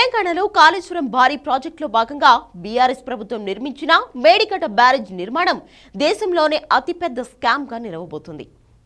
తెలంగాణలో కాళేశ్వరం భారీ ప్రాజెక్టులో భాగంగా బీఆర్ఎస్ ప్రభుత్వం నిర్మించిన మేడికట బ్యారేజ్ నిర్మాణం దేశంలోనే అతిపెద్ద స్కామ్గా నిలవబోతుంది.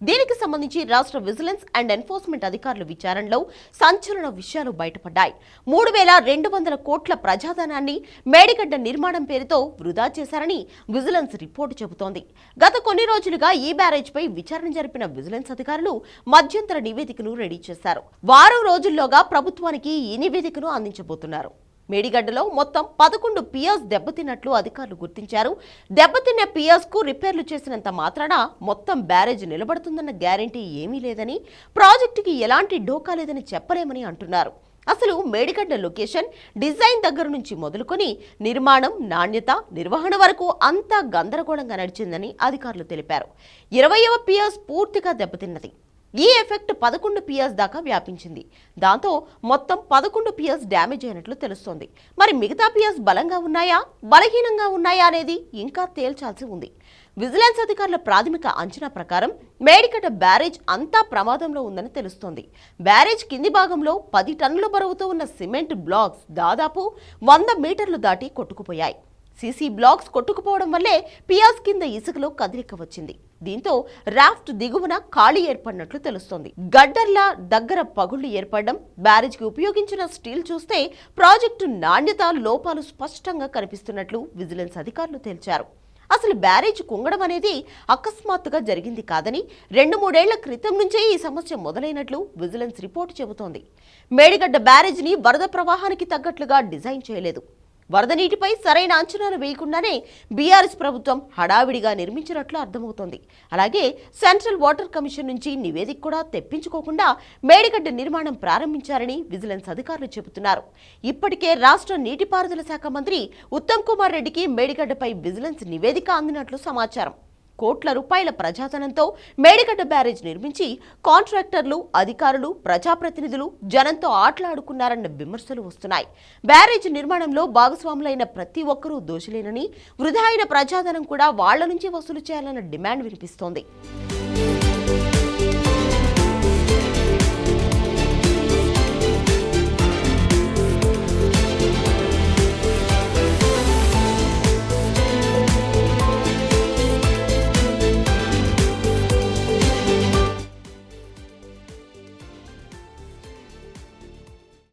దీనికి సంబంధించి రాష్ట్ర విజిలెన్స్ అండ్ ఎన్ఫోర్స్మెంట్ అధికారుల విచారణలో సంచలన విషయాలు బయటపడ్డాయి. మూడు వేల రెండు వందల కోట్ల ప్రజాధనాన్ని మేడిగడ్డ నిర్మాణం పేరుతో వృధా చేశారని విజిలెన్స్ రిపోర్టు చెబుతోంది. గత కొన్ని రోజులుగా ఈ బ్యారేజ్పై విచారణ జరిపిన విజిలెన్స్ అధికారులు మధ్యంతర నివేదికను రెడీ చేశారు. వారం రోజుల్లోగా ప్రభుత్వానికి ఈ నివేదికను అందించబోతున్నారు. మేడిగడ్డలో మొత్తం పదకొండు పియర్స్ దెబ్బతిన్నట్లు అధికారులు గుర్తించారు. దెబ్బతిన్న పియర్స్కు రిపేర్లు చేసినంత మాత్రాన మొత్తం బ్యారేజ్ నిలబడుతుందన్న గ్యారంటీ ఏమీ లేదని ప్రాజెక్టుకి ఎలాంటి డోకా లేదని చెప్పలేమని అంటున్నారు. అసలు మేడిగడ్డ లొకేషన్ డిజైన్ దగ్గర నుంచి మొదలుకొని నిర్మాణం నాణ్యత నిర్వహణ వరకు అంతా గందరగోళంగా నడిచిందని అధికారులు తెలిపారు. ఇరవయవ పియర్స్ పూర్తిగా దెబ్బతిన్నది. ఈ ఎఫెక్ట్ పదకొండు పియర్స్ దాకా వ్యాపించింది. దాంతో మొత్తం పదకొండు పియర్స్ డ్యామేజ్ అయినట్లు తెలుస్తోంది. మరి మిగతా పియర్స్ బలంగా ఉన్నాయా? బలహీనంగా ఉన్నాయా అనేది ఇంకా తేల్చాల్సి ఉంది. విజిలెన్స్ అధికారుల ప్రాథమిక అంచనా ప్రకారం మేడికట బ్యారేజ్ అంతా ప్రమాదంలో ఉందని తెలుస్తోంది. బ్యారేజ్ కింది భాగంలో పది టన్నుల బరువుతో ఉన్న సిమెంట్ బ్లాక్స్ దాదాపు వంద మీటర్లు దాటి కొట్టుకుపోయాయి. సీసీ బ్లాక్స్ కొట్టుకుపోవడం వల్లే పియాస్ కింద ఇసుకలో కదిలిక వచ్చింది. దీంతో రాఫ్ట్ దిగువన ఖాళీ ఏర్పడినట్లు తెలుస్తోంది. గడ్డర్ల దగ్గర పగుళ్ళు ఏర్పడడం బ్యారేజ్కి ఉపయోగించిన స్టీల్ చూస్తే ప్రాజెక్టు నాణ్యత లోపాలు స్పష్టంగా కనిపిస్తున్నట్లు విజిలెన్స్ అధికారులు తేల్చారు. అసలు బ్యారేజ్ కుంగడం అనేది అకస్మాత్తుగా జరిగింది కాదని రెండు మూడేళ్ళ క్రితం నుంచే ఈ సమస్య మొదలైనట్లు విజిలెన్స్ రిపోర్టు చెబుతోంది. మేడిగడ్డ బ్యారేజ్ని వరద ప్రవాహానికి తగ్గట్లుగా డిజైన్ చేయలేదు. వరద నీటిపై సరైన అంచనాలు వేయకుండానే బీఆర్ఎస్ ప్రభుత్వం హడావిడిగా నిర్మించినట్లు అర్థమవుతోంది. అలాగే సెంట్రల్ వాటర్ కమిషన్ నుంచి నివేదిక కూడా తెప్పించుకోకుండా మేడిగడ్డ నిర్మాణం ప్రారంభించారని విజిలెన్స్ అధికారులు చెబుతున్నారు. ఇప్పటికే రాష్ట్ర నీటిపారుదల శాఖ మంత్రి ఉత్తమ్ కుమార్ రెడ్డికి మేడిగడ్డపై విజిలెన్స్ నివేదిక అందినట్లు సమాచారం. కోట్ల రూపాయల ప్రజాధనంతో మేడిగడ్డ బ్యారేజ్ నిర్మించి కాంట్రాక్టర్లు అధికారులు ప్రజాప్రతినిధులు జనంతో ఆటలాడుకున్నారన్న విమర్శలు వస్తున్నాయి. బ్యారేజ్ నిర్మాణంలో భాగస్వాములైన ప్రతి ఒక్కరూ దోషులేనని వృధా అయిన ప్రజాధనం కూడా వాళ్ళ నుంచి వసూలు చేయాలన్న డిమాండ్ వినిపిస్తోంది.